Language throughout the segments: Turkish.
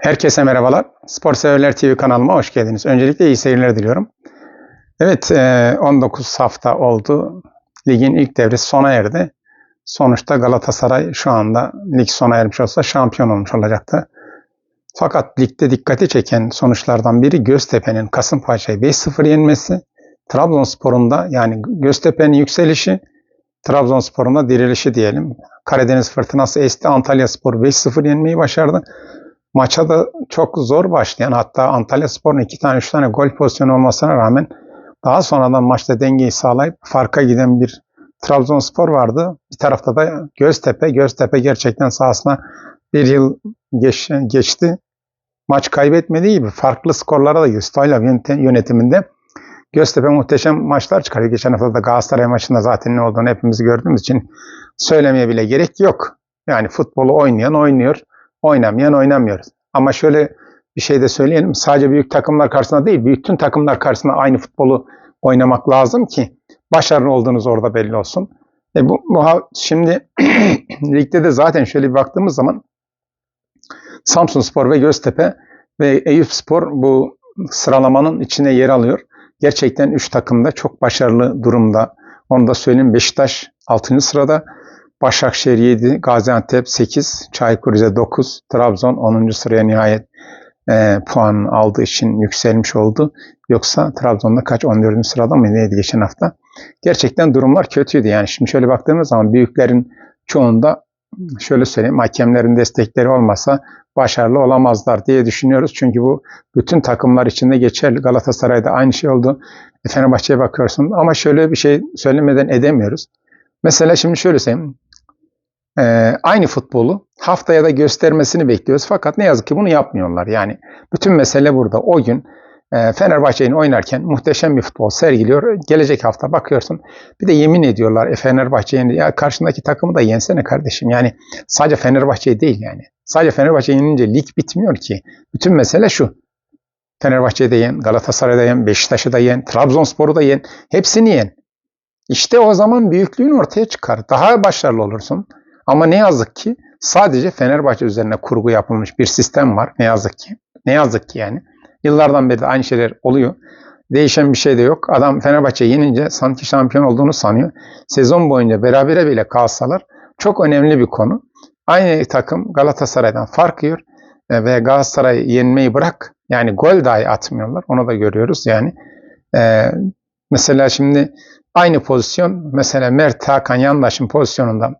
Herkese merhabalar. Spor Severler TV kanalıma hoş geldiniz. Öncelikle iyi seyirler diliyorum. Evet, e, 19 hafta oldu. Ligin ilk devresi sona erdi. Sonuçta Galatasaray şu anda lig sona ermiş olsa şampiyon olmuş olacaktı. Fakat ligde dikkati çeken sonuçlardan biri Göztepe'nin Kasımpaşa'yı 5-0 yenmesi. Trabzonspor'un da yani Göztepe'nin yükselişi, Trabzonspor'un da dirilişi diyelim. Karadeniz Fırtınası esti Antalya Spor 5-0 yenmeyi başardı. Maça da çok zor başlayan hatta Antalya Spor'un iki tane üç tane gol pozisyonu olmasına rağmen daha sonradan maçta dengeyi sağlayıp farka giden bir Trabzonspor vardı. Bir tarafta da Göztepe. Göztepe gerçekten sahasına bir yıl geç, geçti. Maç kaybetmediği gibi farklı skorlara da gidiyor. Stoylav yönetiminde Göztepe muhteşem maçlar çıkarıyor. Geçen hafta da Galatasaray maçında zaten ne olduğunu hepimiz gördüğümüz için söylemeye bile gerek yok. Yani futbolu oynayan oynuyor, oynamayan oynamıyor. Ama şöyle bir şey de söyleyelim. Sadece büyük takımlar karşısında değil, bütün takımlar karşısında aynı futbolu oynamak lazım ki başarılı olduğunuz orada belli olsun. E bu, bu şimdi ligde de zaten şöyle bir baktığımız zaman Samsun Spor ve Göztepe ve Eyüp Spor bu sıralamanın içine yer alıyor. Gerçekten 3 takım da çok başarılı durumda. Onu da söyleyeyim. Beşiktaş 6. sırada. Başakşehir 7, Gaziantep 8, Çaykur Rize 9, Trabzon 10. sıraya nihayet e, puan aldığı için yükselmiş oldu. Yoksa Trabzon'da kaç 14. sırada mı neydi geçen hafta? Gerçekten durumlar kötüydü. Yani şimdi şöyle baktığımız zaman büyüklerin çoğunda şöyle söyleyeyim hakemlerin destekleri olmasa başarılı olamazlar diye düşünüyoruz. Çünkü bu bütün takımlar içinde geçerli. Galatasaray'da aynı şey oldu. E, Fenerbahçe'ye bakıyorsun ama şöyle bir şey söylemeden edemiyoruz. Mesela şimdi şöyle söyleyeyim. Ee, aynı futbolu haftaya da göstermesini bekliyoruz. Fakat ne yazık ki bunu yapmıyorlar. Yani bütün mesele burada. O gün e, Fenerbahçe'nin oynarken muhteşem bir futbol sergiliyor. Gelecek hafta bakıyorsun bir de yemin ediyorlar e, Fenerbahçe ya karşındaki takımı da yensene kardeşim. Yani sadece Fenerbahçe değil yani. Sadece Fenerbahçe yenince lig bitmiyor ki. Bütün mesele şu. Fenerbahçe'yi de yen, Galatasaray'da yen, Beşiktaş'ı da yen, Trabzonspor'u da yen. Hepsini yen. İşte o zaman büyüklüğün ortaya çıkar. Daha başarılı olursun. Ama ne yazık ki sadece Fenerbahçe üzerine kurgu yapılmış bir sistem var. Ne yazık ki. Ne yazık ki yani. Yıllardan beri de aynı şeyler oluyor. Değişen bir şey de yok. Adam Fenerbahçe yenince sanki şampiyon olduğunu sanıyor. Sezon boyunca berabere bile kalsalar çok önemli bir konu. Aynı takım Galatasaray'dan fark yiyor e, ve Galatasaray yenmeyi bırak. Yani gol dahi atmıyorlar. Onu da görüyoruz yani. Ee, mesela şimdi aynı pozisyon mesela Mert Hakan Yandaş'ın pozisyonunda e,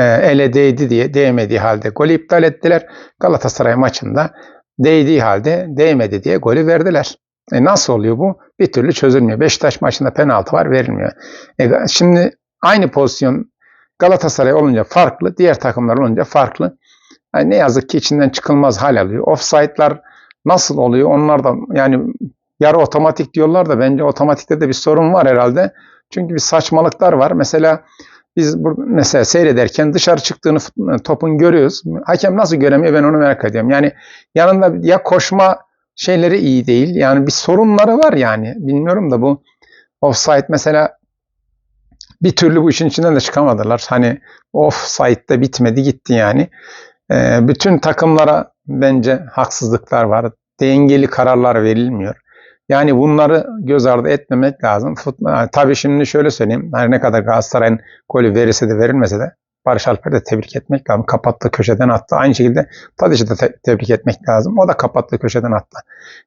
ele değdi diye değmediği halde golü iptal ettiler. Galatasaray maçında değdiği halde değmedi diye golü verdiler. E nasıl oluyor bu? Bir türlü çözülmüyor. Beşiktaş maçında penaltı var verilmiyor. E şimdi aynı pozisyon Galatasaray olunca farklı, diğer takımlar olunca farklı. Yani ne yazık ki içinden çıkılmaz hal alıyor. Offside'lar nasıl oluyor? Onlar da yani yarı otomatik diyorlar da bence otomatikte de bir sorun var herhalde. Çünkü bir saçmalıklar var. Mesela biz bu, mesela seyrederken dışarı çıktığını topun görüyoruz. Hakem nasıl göremiyor ben onu merak ediyorum. Yani yanında ya koşma şeyleri iyi değil. Yani bir sorunları var yani. Bilmiyorum da bu offside mesela bir türlü bu işin içinden de çıkamadılar. Hani offside'de bitmedi gitti yani. E, bütün takımlara bence haksızlıklar var. Dengeli kararlar verilmiyor. Yani bunları göz ardı etmemek lazım. Futbol, yani tabii şimdi şöyle söyleyeyim. Her ne kadar Galatasaray'ın golü verirse de verilmese de Barış Alper'i de tebrik etmek lazım. Kapattığı köşeden attı. Aynı şekilde Tadic'i de te- tebrik etmek lazım. O da kapattığı köşeden attı.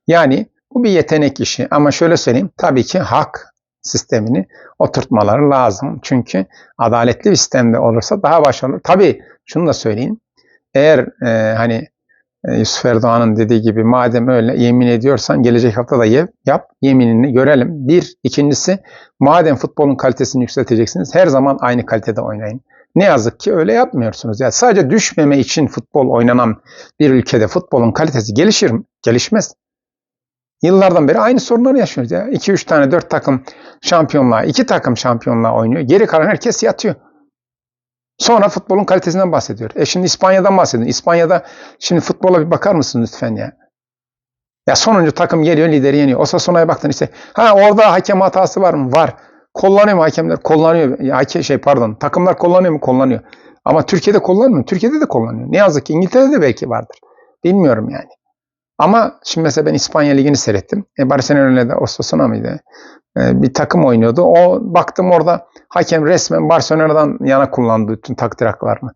Yani bu bir yetenek işi. Ama şöyle söyleyeyim. Tabii ki hak sistemini oturtmaları lazım. Çünkü adaletli bir sistemde olursa daha başarılı. Tabii şunu da söyleyeyim. Eğer e, hani Yusuf Erdoğan'ın dediği gibi madem öyle yemin ediyorsan gelecek hafta da ye, yap yeminini görelim. Bir. ikincisi madem futbolun kalitesini yükselteceksiniz her zaman aynı kalitede oynayın. Ne yazık ki öyle yapmıyorsunuz. Yani sadece düşmeme için futbol oynanan bir ülkede futbolun kalitesi gelişir mi? Gelişmez. Yıllardan beri aynı sorunları yaşıyoruz ya. 2-3 tane 4 takım şampiyonluğa, 2 takım şampiyonluğa oynuyor. Geri kalan herkes yatıyor. Sonra futbolun kalitesinden bahsediyor. E şimdi İspanya'dan bahsedin. İspanya'da şimdi futbola bir bakar mısın lütfen ya? Ya sonuncu takım geliyor lideri yeniyor. Osasuna'ya baktın işte. Ha orada hakem hatası var mı? Var. Kullanıyor mu hakemler? Kullanıyor. Ya, şey pardon. Takımlar kullanıyor mu? Kullanıyor. Ama Türkiye'de kullanmıyor. Türkiye'de de kullanıyor. Ne yazık ki İngiltere'de de belki vardır. Bilmiyorum yani. Ama şimdi mesela ben İspanya Ligi'ni seyrettim. E, Barcelona'da Osasuna mıydı? E, bir takım oynuyordu. O baktım orada hakem resmen Barcelona'dan yana kullandı bütün takdir haklarını.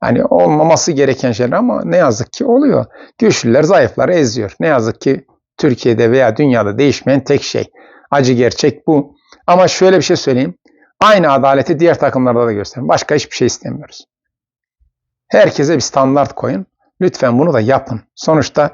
Hani olmaması gereken şeyler ama ne yazık ki oluyor. Güçlüler zayıfları eziyor. Ne yazık ki Türkiye'de veya dünyada değişmeyen tek şey. Acı gerçek bu. Ama şöyle bir şey söyleyeyim. Aynı adaleti diğer takımlarda da gösterin. Başka hiçbir şey istemiyoruz. Herkese bir standart koyun. Lütfen bunu da yapın. Sonuçta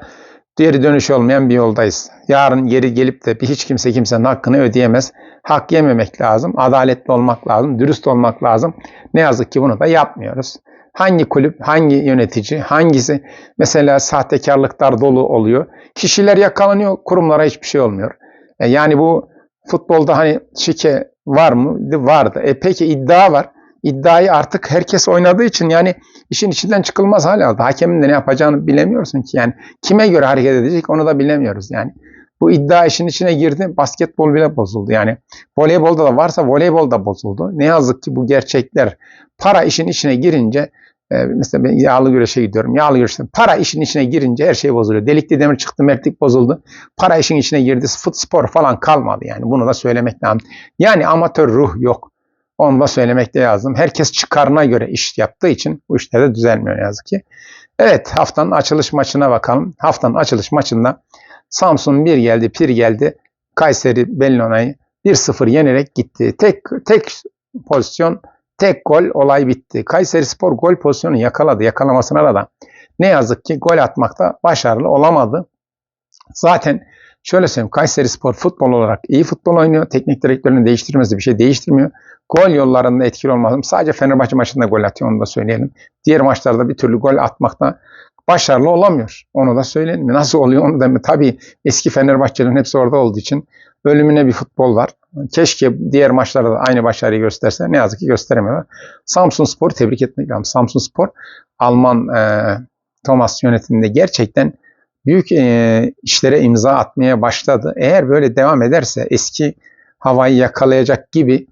geri dönüş olmayan bir yoldayız. Yarın geri gelip de bir hiç kimse kimsenin hakkını ödeyemez. Hak yememek lazım. Adaletli olmak lazım. Dürüst olmak lazım. Ne yazık ki bunu da yapmıyoruz. Hangi kulüp, hangi yönetici, hangisi mesela sahtekarlıklar dolu oluyor. Kişiler yakalanıyor, kurumlara hiçbir şey olmuyor. E yani bu futbolda hani şike var mı? Vardı. E peki iddia var. İddiayı artık herkes oynadığı için yani işin içinden çıkılmaz hale aldı. Hakemin de ne yapacağını bilemiyorsun ki yani. Kime göre hareket edecek onu da bilemiyoruz yani. Bu iddia işin içine girdi. Basketbol bile bozuldu. Yani voleybolda da varsa voleybol da bozuldu. Ne yazık ki bu gerçekler para işin içine girince e, mesela ben yağlı güreşe gidiyorum. Yağlı güreşte para işin içine girince her şey bozuluyor. Delikli demir çıktı, mertlik bozuldu. Para işin içine girdi. Fut spor falan kalmadı yani. Bunu da söylemek lazım. Yani amatör ruh yok. Onu da söylemek de lazım. Herkes çıkarına göre iş yaptığı için bu işler de düzelmiyor ne yazık ki. Evet haftanın açılış maçına bakalım. Haftanın açılış maçında Samsun 1 geldi, Pir geldi. Kayseri Bellona'yı 1-0 yenerek gitti. Tek tek pozisyon, tek gol olay bitti. Kayseri Spor gol pozisyonu yakaladı. Yakalamasına da ne yazık ki gol atmakta başarılı olamadı. Zaten şöyle söyleyeyim Kayseri Spor futbol olarak iyi futbol oynuyor. Teknik direktörünün değiştirmesi bir şey değiştirmiyor. Gol yollarında etkili olmadım. Sadece Fenerbahçe maçında gol atıyor onu da söyleyelim. Diğer maçlarda bir türlü gol atmakta başarılı olamıyor. Onu da söyleyelim. Nasıl oluyor onu da tabii eski Fenerbahçelerin hepsi orada olduğu için ölümüne bir futbol var. Keşke diğer maçlarda da aynı başarıyı gösterse. Ne yazık ki gösteremiyorlar. Samsun Spor tebrik etmek lazım. Samsun Spor Alman e, Thomas yönetiminde gerçekten büyük e, işlere imza atmaya başladı. Eğer böyle devam ederse eski havayı yakalayacak gibi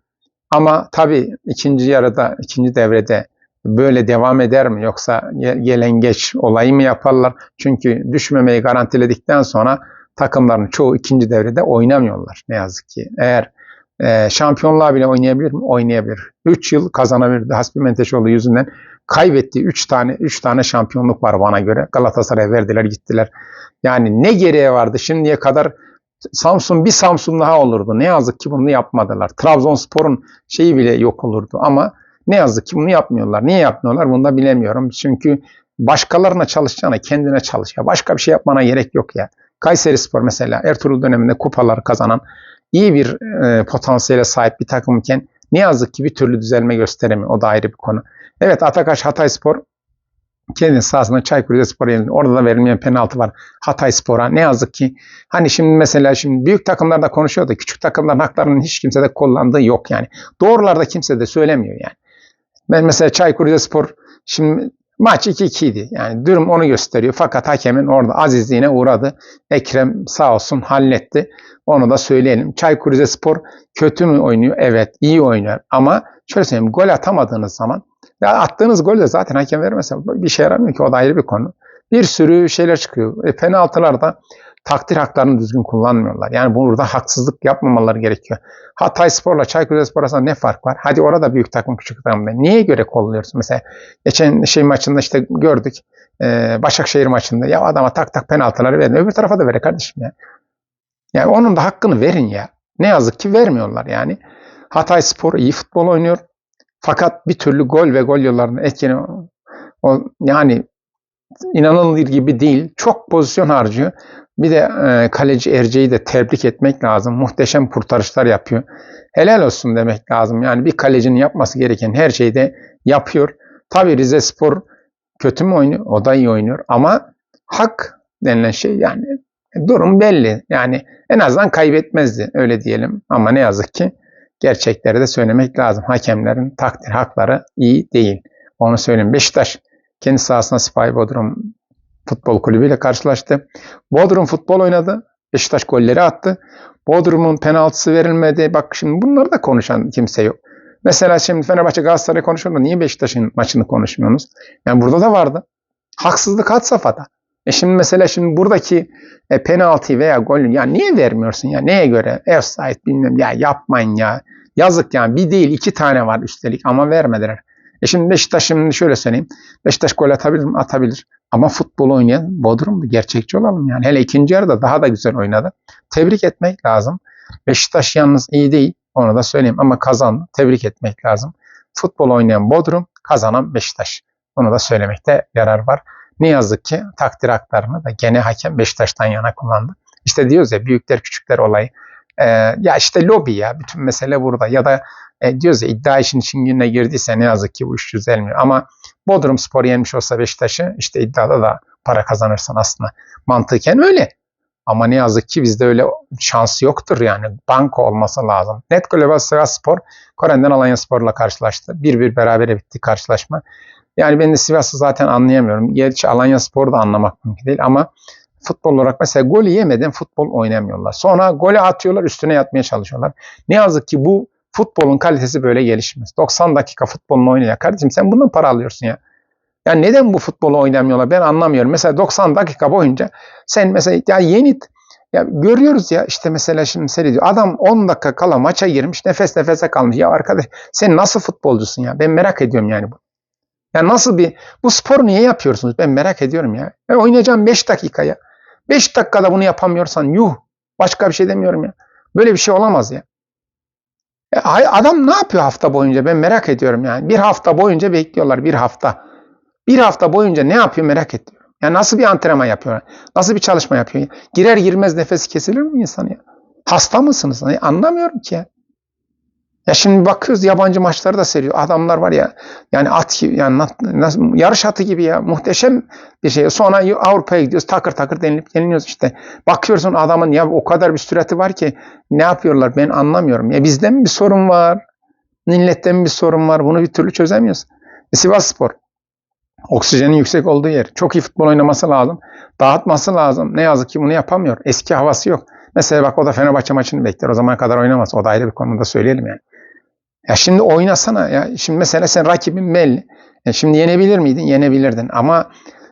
ama tabii ikinci yarıda, ikinci devrede böyle devam eder mi yoksa gelen geç olayı mı yaparlar? Çünkü düşmemeyi garantiledikten sonra takımların çoğu ikinci devrede oynamıyorlar ne yazık ki. Eğer e, şampiyonluğa bile oynayabilir mi? Oynayabilir. 3 yıl kazanabilirdi. Hasbi Menteşoğlu yüzünden kaybettiği 3 tane 3 tane şampiyonluk var bana göre. Galatasaray'a verdiler gittiler. Yani ne gereği vardı şimdiye kadar Samsun bir Samsun daha olurdu. Ne yazık ki bunu yapmadılar. Trabzonspor'un şeyi bile yok olurdu ama ne yazık ki bunu yapmıyorlar. Niye yapmıyorlar bunu da bilemiyorum. Çünkü başkalarına çalışacağına kendine çalış. Ya başka bir şey yapmana gerek yok ya. Kayseri Spor mesela Ertuğrul döneminde kupalar kazanan iyi bir e, potansiyele sahip bir takımken ne yazık ki bir türlü düzelme gösteremiyor. O da ayrı bir konu. Evet Atakaş Hatay Spor kendi sahasında Çaykur Rizespor'a yenildi. Orada da verilmeyen penaltı var Hatay Spor'a. Ne yazık ki hani şimdi mesela şimdi büyük takımlarda konuşuyor da küçük takımların haklarının hiç kimse de kullandığı yok yani. Doğrular da kimse de söylemiyor yani. Ben mesela Çaykur Rizespor şimdi maç 2-2 idi. Yani durum onu gösteriyor. Fakat hakemin orada azizliğine uğradı. Ekrem sağ olsun halletti. Onu da söyleyelim. Çaykur Rizespor kötü mü oynuyor? Evet iyi oynuyor. Ama şöyle söyleyeyim gol atamadığınız zaman ya attığınız gol de zaten hakem vermese bir şey yaramıyor ki o da ayrı bir konu. Bir sürü şeyler çıkıyor. E, penaltılarda takdir haklarını düzgün kullanmıyorlar. Yani burada haksızlık yapmamaları gerekiyor. Hatay Spor'la Çaykur Rizespor arasında ne fark var? Hadi orada büyük takım küçük takım. Niye göre kolluyorsun? Mesela geçen şey maçında işte gördük. E, Başakşehir maçında ya adama tak tak penaltıları verin. Öbür tarafa da vere kardeşim ya. Yani onun da hakkını verin ya. Ne yazık ki vermiyorlar yani. Hatay Spor iyi futbol oynuyor. Fakat bir türlü gol ve gol yollarında etkeni o, yani inanılır gibi değil. Çok pozisyon harcıyor. Bir de e, kaleci Erce'yi de tebrik etmek lazım. Muhteşem kurtarışlar yapıyor. Helal olsun demek lazım. Yani bir kalecinin yapması gereken her şeyi de yapıyor. Tabi Rize Spor kötü mü oynuyor? O da iyi oynuyor. Ama hak denilen şey yani durum belli. Yani en azından kaybetmezdi öyle diyelim. Ama ne yazık ki gerçekleri de söylemek lazım. Hakemlerin takdir hakları iyi değil. Onu söyleyeyim. Beşiktaş kendi sahasında Sipahi Bodrum Futbol Kulübü ile karşılaştı. Bodrum futbol oynadı. Beşiktaş golleri attı. Bodrum'un penaltısı verilmedi. Bak şimdi bunları da konuşan kimse yok. Mesela şimdi Fenerbahçe Galatasaray konuşuyor da niye Beşiktaş'ın maçını konuşmuyorsunuz? Yani burada da vardı. Haksızlık had safhada. E şimdi mesela şimdi buradaki e, penaltı veya golün ya niye vermiyorsun ya? Neye göre? Offside bilmem ya yapmayın ya. Yazık yani bir değil iki tane var üstelik ama vermediler. E şimdi Beşiktaş şimdi şöyle söyleyeyim. Beşiktaş gol atabilir mi? Atabilir. Ama futbol oynayan Bodrum'du. Gerçekçi olalım yani. Hele ikinci yarıda daha da güzel oynadı. Tebrik etmek lazım. Beşiktaş yalnız iyi değil. Onu da söyleyeyim ama kazandı. Tebrik etmek lazım. Futbol oynayan Bodrum, kazanan Beşiktaş. Onu da söylemekte yarar var. Ne yazık ki takdir haklarını da gene hakem Beşiktaş'tan yana kullandı. İşte diyoruz ya büyükler küçükler olayı. Ee, ya işte lobi ya bütün mesele burada ya da e, diyoruz ya iddia işin içine girdiyse ne yazık ki bu iş düzelmiyor. Ama Bodrum Spor yenmiş olsa Beşiktaş'ı işte iddiada da para kazanırsan aslında mantıken öyle. Ama ne yazık ki bizde öyle şans yoktur yani. Banko olması lazım. Net Global Sivas Spor Kore'den Alanya Spor'la karşılaştı. 1-1 berabere bitti karşılaşma. Yani ben de Sivas'ı zaten anlayamıyorum. Gerçi Alanya Spor'u da anlamak mümkün değil ama futbol olarak mesela golü yemeden futbol oynamıyorlar. Sonra golü atıyorlar üstüne yatmaya çalışıyorlar. Ne yazık ki bu futbolun kalitesi böyle gelişmez. 90 dakika futbolunu oynayacak. Kardeşim sen bundan para alıyorsun ya. Ya neden bu futbolu oynamıyorlar ben anlamıyorum. Mesela 90 dakika boyunca sen mesela ya yeni ya görüyoruz ya işte mesela şimdi seyrediyor. Adam 10 dakika kala maça girmiş nefes nefese kalmış. Ya arkadaş sen nasıl futbolcusun ya? Ben merak ediyorum yani bu. Ya nasıl bir bu sporu niye yapıyorsunuz? Ben merak ediyorum ya. Ben oynayacağım 5 dakika ya. 5 dakikada bunu yapamıyorsan yuh. Başka bir şey demiyorum ya. Böyle bir şey olamaz ya. ya. Adam ne yapıyor hafta boyunca ben merak ediyorum yani. Bir hafta boyunca bekliyorlar bir hafta. Bir hafta boyunca ne yapıyor merak ediyorum. Ya nasıl bir antrenman yapıyor? Nasıl bir çalışma yapıyor? Girer girmez nefesi kesilir mi insan ya? Hasta mısınız? Ya anlamıyorum ki ya. Ya şimdi bakıyoruz yabancı maçları da seviyor. Adamlar var ya yani at gibi yani nasıl, yarış atı gibi ya muhteşem bir şey. Sonra Avrupa'ya gidiyoruz takır takır denilip deniliyoruz işte. Bakıyorsun adamın ya o kadar bir sürati var ki ne yapıyorlar ben anlamıyorum. Ya bizde mi bir sorun var? Millette mi bir sorun var? Bunu bir türlü çözemiyoruz. E, Sivas Spor. Oksijenin yüksek olduğu yer. Çok iyi futbol oynaması lazım. Dağıtması lazım. Ne yazık ki bunu yapamıyor. Eski havası yok. Mesela bak o da Fenerbahçe maçını bekler. O zamana kadar oynamaz. O da ayrı bir konuda söyleyelim yani. Ya şimdi oynasana ya. Şimdi mesela sen rakibin belli. E şimdi yenebilir miydin? Yenebilirdin. Ama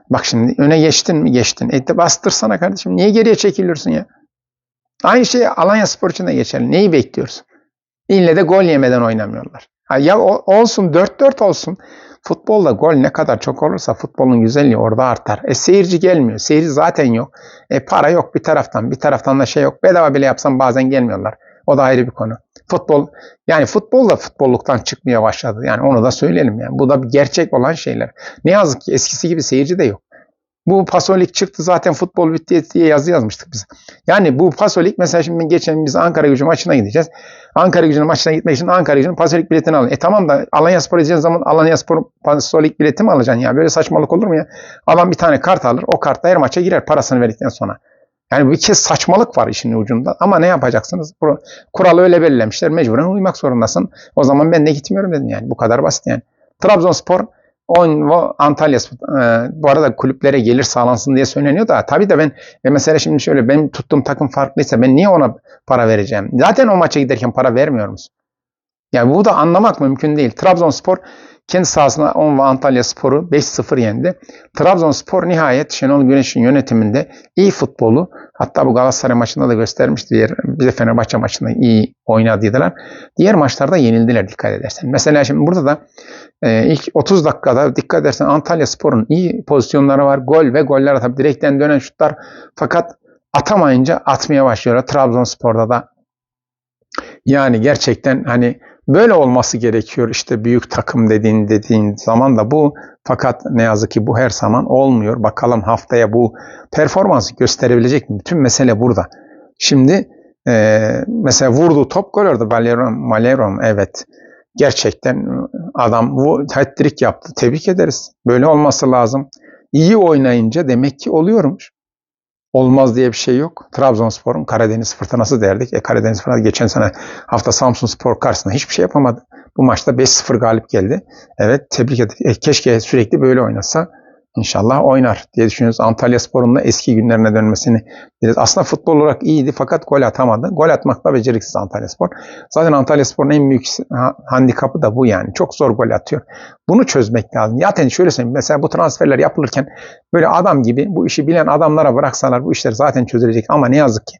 bak şimdi öne geçtin mi? Geçtin. E de bastırsana kardeşim. Niye geriye çekiliyorsun ya? Aynı şey Alanya Spor için de geçerli. Neyi bekliyorsun? İlle de gol yemeden oynamıyorlar. Ya olsun 4-4 olsun. Futbolda gol ne kadar çok olursa futbolun güzelliği orada artar. E seyirci gelmiyor. Seyirci zaten yok. E para yok bir taraftan. Bir taraftan da şey yok. Bedava bile yapsam bazen gelmiyorlar. O da ayrı bir konu. Futbol yani futbol da futbolluktan çıkmaya başladı. Yani onu da söyleyelim yani. Bu da bir gerçek olan şeyler. Ne yazık ki eskisi gibi seyirci de yok. Bu Pasolik çıktı zaten futbol bitti diye yazı yazmıştık biz. Yani bu Pasolik mesela şimdi geçen biz Ankara gücü maçına gideceğiz. Ankara gücünün maçına gitmek için Ankara gücünün Pasolik biletini alın. E tamam da Alanya Spor edeceğin zaman Alanya Spor Pasolik bileti mi alacaksın ya? Böyle saçmalık olur mu ya? Adam bir tane kart alır. O kartla her maça girer parasını verdikten sonra. Yani bir kez saçmalık var işin ucunda. Ama ne yapacaksınız? Kuralı öyle belirlemişler. Mecburen uymak zorundasın. O zaman ben de gitmiyorum dedim yani. Bu kadar basit yani. Trabzonspor On Antalya e, bu arada kulüplere gelir sağlansın diye söyleniyor da tabii de ben e, mesela şimdi şöyle benim tuttuğum takım farklıysa ben niye ona para vereceğim? Zaten o maça giderken para vermiyor musun? Yani bu da anlamak mümkün değil. Trabzonspor kendi sahasına 10 ve Antalya Spor'u 5-0 yendi. Trabzonspor nihayet Şenol Güneş'in yönetiminde iyi futbolu hatta bu Galatasaray maçında da göstermişti. Diğer, bize Fenerbahçe maçında iyi oynadıydılar. Diğer maçlarda yenildiler dikkat edersen. Mesela şimdi burada da e, ilk 30 dakikada dikkat edersen Antalya Spor'un iyi pozisyonları var. Gol ve goller tabii direkten dönen şutlar fakat atamayınca atmaya başlıyorlar. Trabzonspor'da da yani gerçekten hani Böyle olması gerekiyor işte büyük takım dediğin dediğin zaman da bu fakat ne yazık ki bu her zaman olmuyor. Bakalım haftaya bu performansı gösterebilecek mi? Bütün mesele burada. Şimdi e, mesela vurdu top gol orada Valerom, Valerom evet gerçekten adam bu hat-trick yaptı. Tebrik ederiz. Böyle olması lazım. İyi oynayınca demek ki oluyormuş. Olmaz diye bir şey yok. Trabzonspor'un Karadeniz fırtınası derdik. E Karadeniz fırtınası geçen sene hafta Samsun Spor karşısında hiçbir şey yapamadı. Bu maçta 5-0 galip geldi. Evet tebrik ederim. E, keşke sürekli böyle oynasa. İnşallah oynar diye düşünüyoruz. Antalya Spor'un da eski günlerine dönmesini dileriz. Aslında futbol olarak iyiydi fakat gol atamadı. Gol atmakta beceriksiz Antalya Spor. Zaten Antalya Spor'un en büyük ha- handikapı da bu yani. Çok zor gol atıyor. Bunu çözmek lazım. Zaten şöyle söyleyeyim. Mesela bu transferler yapılırken böyle adam gibi bu işi bilen adamlara bıraksalar bu işler zaten çözülecek. Ama ne yazık ki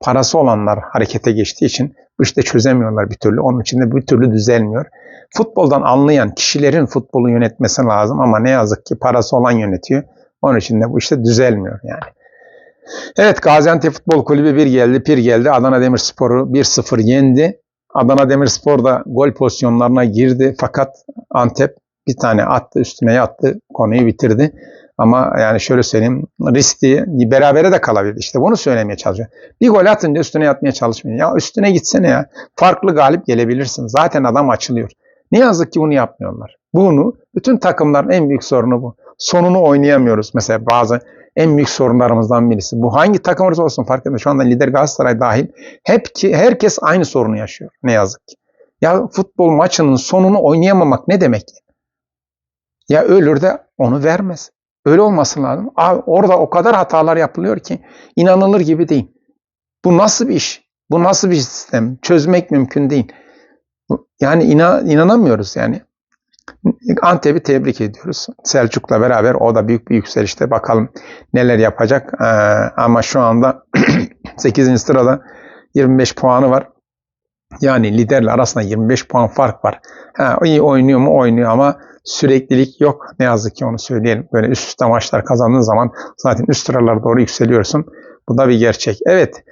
parası olanlar harekete geçtiği için bu işte çözemiyorlar bir türlü. Onun için de bir türlü düzelmiyor. Futboldan anlayan kişilerin futbolu yönetmesi lazım ama ne yazık ki parası olan yönetiyor. Onun için de bu işte düzelmiyor yani. Evet Gaziantep Futbol Kulübü bir geldi, pir geldi. Adana Demirspor'u 1-0 yendi. Adana Demirspor da gol pozisyonlarına girdi fakat Antep bir tane attı, üstüne yattı, konuyu bitirdi. Ama yani şöyle söyleyeyim, riskli, berabere de kalabilir. İşte bunu söylemeye çalışıyor. Bir gol atınca üstüne yatmaya çalışmayın. Ya üstüne gitsene ya. Farklı galip gelebilirsin. Zaten adam açılıyor. Ne yazık ki bunu yapmıyorlar. Bunu bütün takımların en büyük sorunu bu. Sonunu oynayamıyoruz. Mesela bazı en büyük sorunlarımızdan birisi. Bu hangi takım olursa olsun fark etmez. Şu anda lider Galatasaray dahil hep ki herkes aynı sorunu yaşıyor. Ne yazık ki. Ya futbol maçının sonunu oynayamamak ne demek? Ya ölür de onu vermez. Öyle olması lazım. Abi orada o kadar hatalar yapılıyor ki inanılır gibi değil. Bu nasıl bir iş? Bu nasıl bir sistem? Çözmek mümkün değil. Yani inan, inanamıyoruz yani. Antep'i tebrik ediyoruz. Selçuk'la beraber o da büyük bir yükselişte. Bakalım neler yapacak. Ee, ama şu anda 8. sırada 25 puanı var. Yani liderle arasında 25 puan fark var. Ha, iyi oynuyor mu? Oynuyor ama süreklilik yok. Ne yazık ki onu söyleyelim. Böyle üst üste maçlar kazandığın zaman zaten üst sıralara doğru yükseliyorsun. Bu da bir gerçek. Evet.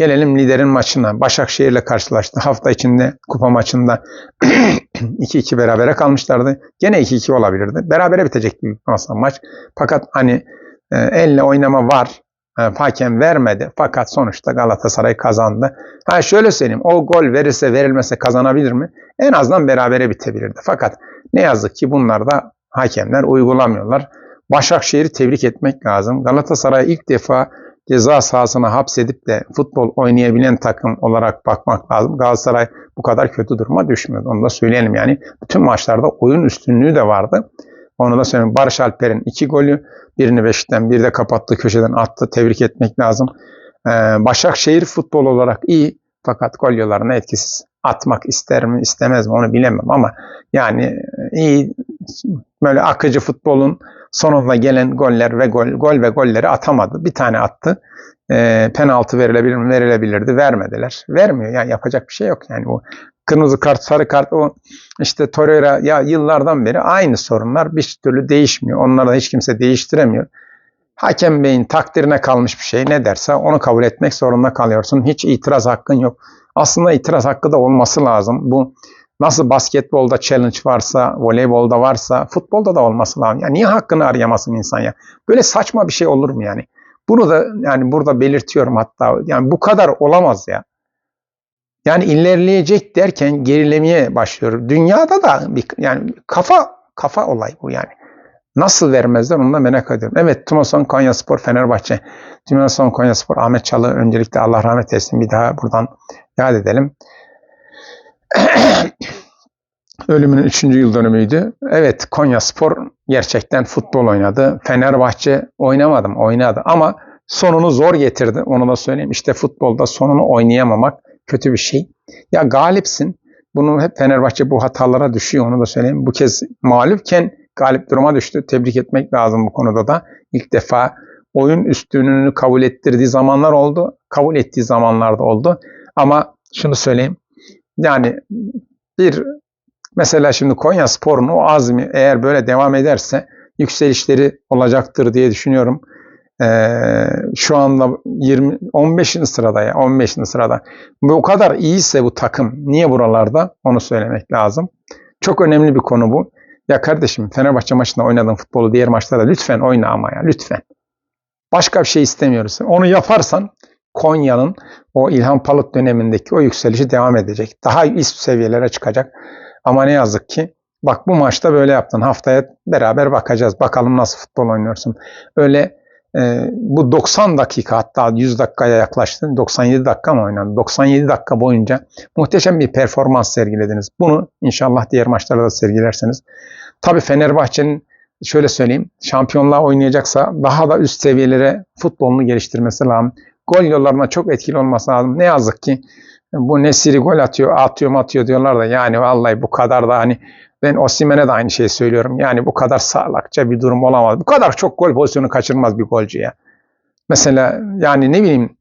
Gelelim liderin maçına. Başakşehir'le karşılaştı. Hafta içinde kupa maçında 2-2 berabere kalmışlardı. Gene 2-2 olabilirdi. Berabere bitecekti aslında maç. Fakat hani e, elle oynama var. E, hakem vermedi. Fakat sonuçta Galatasaray kazandı. Ha şöyle söyleyeyim. O gol verirse verilmese kazanabilir mi? En azından berabere bitebilirdi. Fakat ne yazık ki bunlar da hakemler uygulamıyorlar. Başakşehir'i tebrik etmek lazım. Galatasaray ilk defa ceza sahasına hapsedip de futbol oynayabilen takım olarak bakmak lazım. Galatasaray bu kadar kötü duruma düşmüyor. Onu da söyleyelim yani. Bütün maçlarda oyun üstünlüğü de vardı. Onu da söyleyeyim. Barış Alper'in iki golü. Birini beşten, bir de kapattığı köşeden attı. Tebrik etmek lazım. Ee, Başakşehir futbol olarak iyi. Fakat gol yollarına etkisiz. Atmak ister mi istemez mi onu bilemem ama yani iyi böyle akıcı futbolun sonunda gelen goller ve gol, gol ve golleri atamadı. Bir tane attı. E, penaltı verilebilir? Verilebilirdi. Vermediler. Vermiyor. Yani yapacak bir şey yok. Yani o kırmızı kart, sarı kart o işte Torreira ya yıllardan beri aynı sorunlar bir türlü değişmiyor. Onları da hiç kimse değiştiremiyor. Hakem Bey'in takdirine kalmış bir şey ne derse onu kabul etmek zorunda kalıyorsun. Hiç itiraz hakkın yok. Aslında itiraz hakkı da olması lazım. Bu Nasıl basketbolda challenge varsa, voleybolda varsa, futbolda da olması lazım. Yani niye hakkını arayamasın insan ya? Böyle saçma bir şey olur mu yani? Bunu da yani burada belirtiyorum hatta. Yani bu kadar olamaz ya. Yani ilerleyecek derken gerilemeye başlıyor. Dünyada da bir yani kafa kafa olay bu yani. Nasıl vermezler onu da merak ediyorum. Evet Tumason Konya Spor Fenerbahçe. Tumason Konya Spor Ahmet Çalı öncelikle Allah rahmet eylesin bir daha buradan yad edelim. Ölümünün 3. yıl dönümüydü. Evet Konya Spor gerçekten futbol oynadı. Fenerbahçe oynamadım oynadı ama sonunu zor getirdi. Onu da söyleyeyim. İşte futbolda sonunu oynayamamak kötü bir şey. Ya galipsin. Bunu hep Fenerbahçe bu hatalara düşüyor. Onu da söyleyeyim. Bu kez mağlupken galip duruma düştü. Tebrik etmek lazım bu konuda da. İlk defa oyun üstünlüğünü kabul ettirdiği zamanlar oldu. Kabul ettiği zamanlarda oldu. Ama şunu söyleyeyim. Yani bir mesela şimdi Konya Spor'un o azmi eğer böyle devam ederse yükselişleri olacaktır diye düşünüyorum. Ee, şu anda 20 15. sırada ya 15. sırada. Bu o kadar iyiyse bu takım niye buralarda onu söylemek lazım. Çok önemli bir konu bu. Ya kardeşim Fenerbahçe maçında oynadığın futbolu diğer maçlarda lütfen oyna ama ya lütfen. Başka bir şey istemiyoruz. Onu yaparsan Konya'nın o İlhan Palut dönemindeki o yükselişi devam edecek. Daha üst seviyelere çıkacak. Ama ne yazık ki bak bu maçta böyle yaptın. Haftaya beraber bakacağız. Bakalım nasıl futbol oynuyorsun. Öyle e, bu 90 dakika hatta 100 dakikaya yaklaştı. 97 dakika mı oynandı? 97 dakika boyunca muhteşem bir performans sergilediniz. Bunu inşallah diğer maçlarda da sergilerseniz. Tabii Fenerbahçe'nin şöyle söyleyeyim. Şampiyonluğa oynayacaksa daha da üst seviyelere futbolunu geliştirmesi lazım. Gol yollarına çok etkili olması lazım. Ne yazık ki bu Nesiri gol atıyor, atıyor, atıyor diyorlar da yani vallahi bu kadar da hani ben Osimhen'e de aynı şeyi söylüyorum. Yani bu kadar sağlakça bir durum olamaz. Bu kadar çok gol pozisyonu kaçırmaz bir golcü ya. Mesela yani ne bileyim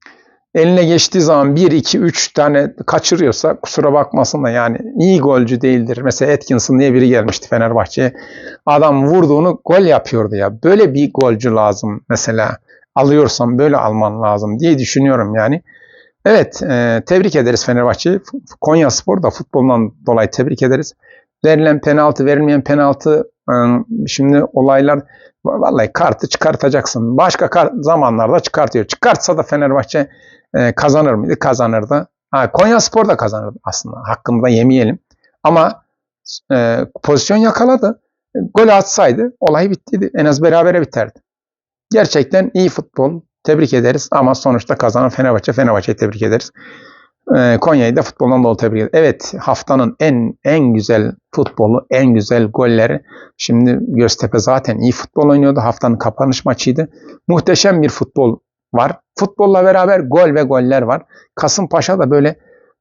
eline geçtiği zaman 1, 2, 3 tane kaçırıyorsa kusura bakmasın da yani iyi golcü değildir. Mesela Atkinson diye biri gelmişti Fenerbahçe'ye. Adam vurduğunu gol yapıyordu ya. Böyle bir golcü lazım mesela. Alıyorsam böyle alman lazım diye düşünüyorum yani. Evet e, tebrik ederiz Fenerbahçe'yi. Konya Spor da futboldan dolayı tebrik ederiz. Verilen penaltı, verilmeyen penaltı e, şimdi olaylar vallahi kartı çıkartacaksın. Başka kart, zamanlarda çıkartıyor. Çıkartsa da Fenerbahçe e, kazanır mıydı? Kazanırdı. Ha, Konya Spor da kazanırdı aslında. Hakkında yemeyelim. Ama e, pozisyon yakaladı. E, gol atsaydı olay bittiydi. En az berabere biterdi. Gerçekten iyi futbol. Tebrik ederiz ama sonuçta kazanan Fenerbahçe. Fenerbahçe'yi tebrik ederiz. E, Konya'yı da futboldan dolayı tebrik ederiz. Evet haftanın en en güzel futbolu, en güzel golleri. Şimdi Göztepe zaten iyi futbol oynuyordu. Haftanın kapanış maçıydı. Muhteşem bir futbol var. Futbolla beraber gol ve goller var. Kasımpaşa da böyle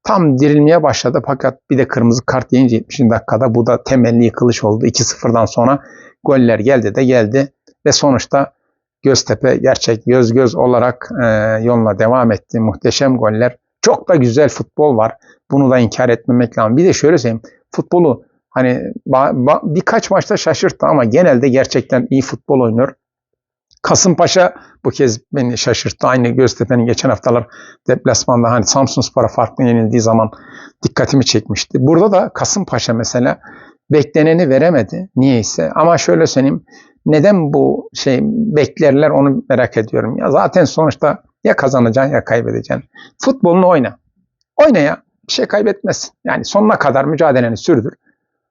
tam dirilmeye başladı fakat bir de kırmızı kart yiyince 70. dakikada bu da temelli yıkılış oldu. 2-0'dan sonra goller geldi de geldi ve sonuçta Göztepe gerçek göz göz olarak e, yoluna devam etti. Muhteşem goller. Çok da güzel futbol var. Bunu da inkar etmemek lazım. Bir de şöyle söyleyeyim. Futbolu hani birkaç maçta şaşırttı ama genelde gerçekten iyi futbol oynuyor. Kasımpaşa bu kez beni şaşırttı. Aynı Göztepe'nin geçen haftalar deplasmanda hani Samsun Spor'a farklı yenildiği zaman dikkatimi çekmişti. Burada da Kasımpaşa mesela bekleneni veremedi niyeyse. Ama şöyle söyleyeyim neden bu şey beklerler onu merak ediyorum. Ya zaten sonuçta ya kazanacaksın ya kaybedeceksin. Futbolunu oyna. Oyna ya. Bir şey kaybetmezsin. Yani sonuna kadar mücadeleni sürdür.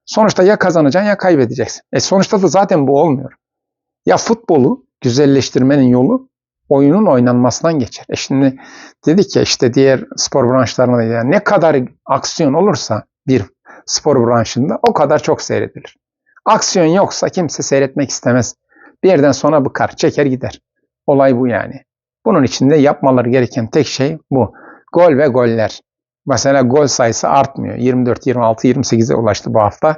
Sonuçta ya kazanacaksın ya kaybedeceksin. E sonuçta da zaten bu olmuyor. Ya futbolu güzelleştirmenin yolu oyunun oynanmasından geçer. E şimdi dedik ya işte diğer spor branşlarında yani ne kadar aksiyon olursa bir spor branşında o kadar çok seyredilir. Aksiyon yoksa kimse seyretmek istemez. Bir yerden sonra bıkar, çeker gider. Olay bu yani. Bunun için de yapmaları gereken tek şey bu. Gol ve goller. Mesela gol sayısı artmıyor. 24, 26, 28'e ulaştı bu hafta.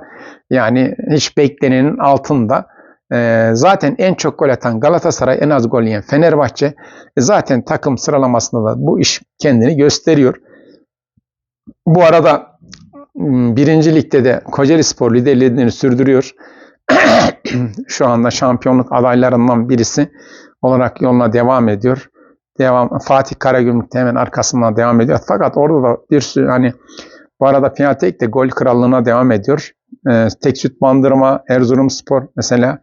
Yani hiç beklenenin altında. E, zaten en çok gol atan Galatasaray, en az gol yiyen Fenerbahçe. E, zaten takım sıralamasında da bu iş kendini gösteriyor. Bu arada birinci ligde de Kocaeli Spor liderliğini sürdürüyor. Şu anda şampiyonluk adaylarından birisi olarak yoluna devam ediyor. Devam Fatih Karagümrük de hemen arkasından devam ediyor. Fakat orada da bir sürü hani bu arada Piyatek de gol krallığına devam ediyor. Ee, tek süt bandırma, Erzurum Spor mesela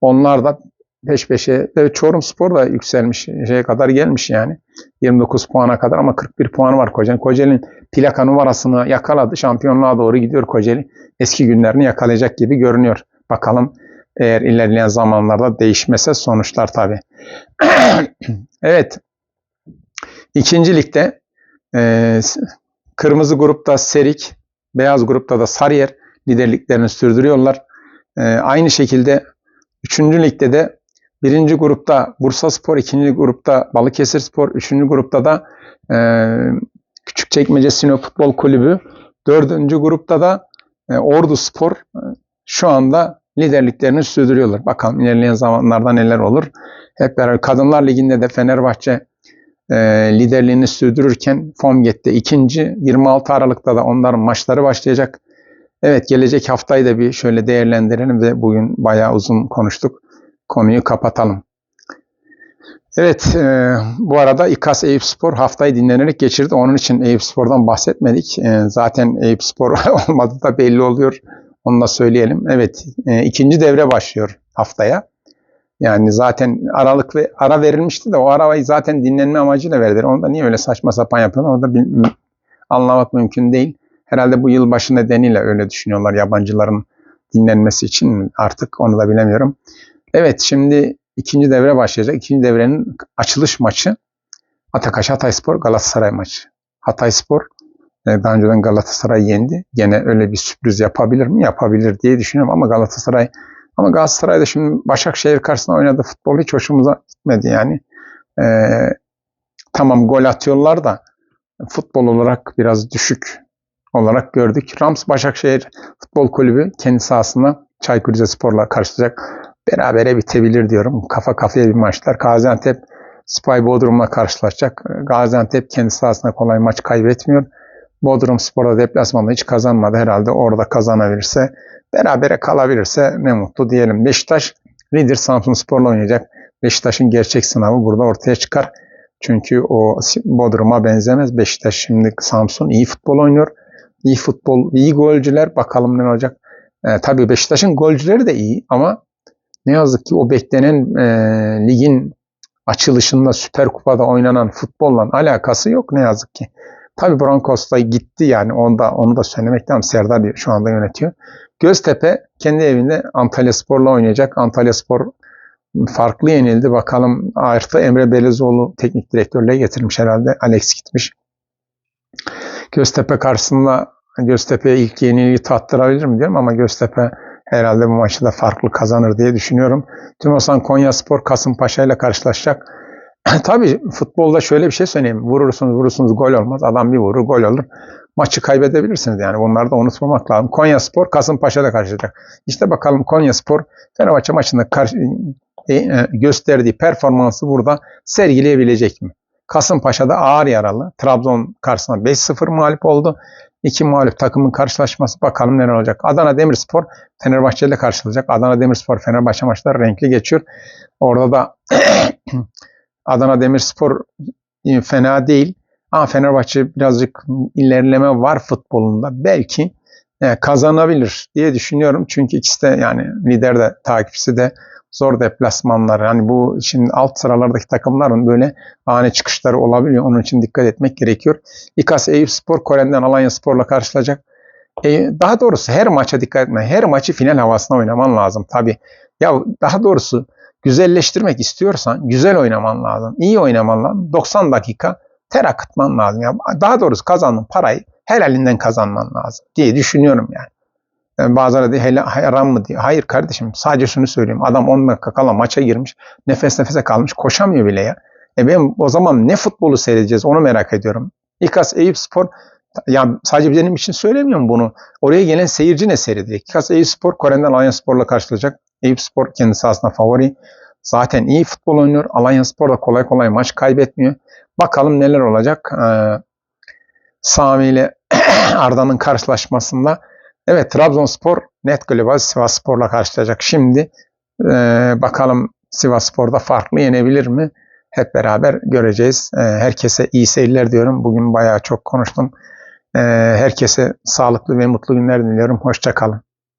onlar da peş peşe. Evet, Çorum Spor da yükselmiş. Şeye kadar gelmiş yani. 29 puana kadar ama 41 puanı var Kocaeli. Kocaeli'nin plaka numarasını yakaladı. Şampiyonluğa doğru gidiyor Kocaeli. Eski günlerini yakalayacak gibi görünüyor. Bakalım eğer ilerleyen zamanlarda değişmese sonuçlar tabii. evet. İkinci ligde e, kırmızı grupta Serik, beyaz grupta da Sarıyer liderliklerini sürdürüyorlar. E, aynı şekilde üçüncü ligde de birinci grupta Bursa Spor, ikinci grupta Balıkesir Spor, üçüncü grupta da e, Küçükçekmece Sinop Futbol Kulübü, dördüncü grupta da e, Ordu Spor e, şu anda liderliklerini sürdürüyorlar. Bakalım ilerleyen zamanlarda neler olur. Hep beraber Kadınlar Ligi'nde de Fenerbahçe e, liderliğini sürdürürken Formget'te ikinci. 26 Aralık'ta da onların maçları başlayacak. Evet gelecek haftayı da bir şöyle değerlendirelim ve bugün bayağı uzun konuştuk. Konuyu kapatalım. Evet, e, bu arada İKAS Eyüp Spor haftayı dinlenerek geçirdi. Onun için Eyüp Spor'dan bahsetmedik. E, zaten Eyüp Spor olmadı da belli oluyor. Onu da söyleyelim. Evet, e, ikinci devre başlıyor haftaya. Yani zaten aralık ve ara verilmişti de o arabayı zaten dinlenme amacıyla verdiler. Onu da niye öyle saçma sapan yapıyorlar onu da bil, anlamak mümkün değil. Herhalde bu yılbaşı nedeniyle öyle düşünüyorlar yabancıların dinlenmesi için artık onu da bilemiyorum. Evet şimdi ikinci devre başlayacak. İkinci devrenin açılış maçı Atakaş Hatayspor Galatasaray maçı. Hatayspor e, daha önceden Galatasaray yendi. Gene öyle bir sürpriz yapabilir mi? Yapabilir diye düşünüyorum ama Galatasaray Ama Galatasaray'da şimdi Başakşehir karşısında oynadığı futbol hiç hoşumuza gitmedi yani. Ee, tamam gol atıyorlar da futbol olarak biraz düşük olarak gördük. Rams Başakşehir Futbol Kulübü kendi sahasında Çaykur Rizespor'la karşılayacak. Berabere bitebilir diyorum. Kafa kafaya bir maçlar. Gaziantep Spy Bodrum'la karşılaşacak. Gaziantep kendi sahasında kolay maç kaybetmiyor. Bodrum Spor'a deplasmanda hiç kazanmadı herhalde. Orada kazanabilirse, berabere kalabilirse ne mutlu diyelim. Beşiktaş lider Samsun Spor'la oynayacak. Beşiktaş'ın gerçek sınavı burada ortaya çıkar. Çünkü o Bodrum'a benzemez. Beşiktaş şimdi Samsun iyi futbol oynuyor. İyi futbol, iyi golcüler. Bakalım ne olacak. E, tabii Beşiktaş'ın golcüleri de iyi ama ne yazık ki o beklenen e, ligin açılışında Süper Kupa'da oynanan futbolla alakası yok ne yazık ki. Tabii Broncos da gitti yani onu da, onu da söylemek lazım. Serdar şu anda yönetiyor. Göztepe kendi evinde Antalya Spor'la oynayacak. Antalya Spor farklı yenildi. Bakalım artı Emre Belezoğlu teknik direktörlüğe getirmiş herhalde. Alex gitmiş. Göztepe karşısında Göztepe'ye ilk yeniliği tattırabilir mi diyorum ama Göztepe herhalde bu maçı da farklı kazanır diye düşünüyorum. Tümosan Konya Spor Kasımpaşa ile karşılaşacak. Tabii futbolda şöyle bir şey söyleyeyim. Vurursunuz vurursunuz gol olmaz. Adam bir vurur gol olur. Maçı kaybedebilirsiniz yani. Bunları da unutmamak lazım. Konya Spor Kasımpaşa ile karşılaşacak. İşte bakalım Konya Spor Fenerbahçe maçında karşı, e, e, gösterdiği performansı burada sergileyebilecek mi? Kasımpaşa'da ağır yaralı. Trabzon karşısında 5-0 mağlup oldu. İki mağlup takımın karşılaşması bakalım neler olacak. Adana Demirspor Fenerbahçe ile karşılayacak. Adana Demirspor Fenerbahçe maçları renkli geçiyor. Orada da Adana Demirspor e, fena değil. Ama Fenerbahçe birazcık ilerleme var futbolunda. Belki e, kazanabilir diye düşünüyorum. Çünkü ikisi de yani lider de takipçisi de zor deplasmanlar. Yani bu şimdi alt sıralardaki takımların böyle ani çıkışları olabiliyor. Onun için dikkat etmek gerekiyor. İKAS Eyüp Spor Kore'den Alanya Spor'la karşılayacak. E, daha doğrusu her maça dikkat etme. Her maçı final havasına oynaman lazım. Tabii ya daha doğrusu güzelleştirmek istiyorsan güzel oynaman lazım. İyi oynaman lazım. 90 dakika ter akıtman lazım. Ya daha doğrusu kazandığın parayı helalinden kazanman lazım diye düşünüyorum yani. Yani bazıları da helal, haram mı diye. Hayır kardeşim sadece şunu söyleyeyim. Adam 10 dakika kala maça girmiş. Nefes nefese kalmış. Koşamıyor bile ya. E ben o zaman ne futbolu seyredeceğiz onu merak ediyorum. İKAS Eyüp Spor ya sadece benim için söylemiyorum bunu. Oraya gelen seyirci ne seyredecek? İKAS Eyüp Spor Kore'den Alanya Spor'la karşılayacak. Eyüp Spor kendi sahasında favori. Zaten iyi futbol oynuyor. Alanya Spor da kolay kolay maç kaybetmiyor. Bakalım neler olacak. Ee, Sami ile Arda'nın karşılaşmasında. Evet Trabzonspor net global Sivas Spor'la karşılayacak. Şimdi e, bakalım Sivas Spor'da farklı yenebilir mi? Hep beraber göreceğiz. E, herkese iyi seyirler diyorum. Bugün bayağı çok konuştum. E, herkese sağlıklı ve mutlu günler diliyorum. Hoşçakalın.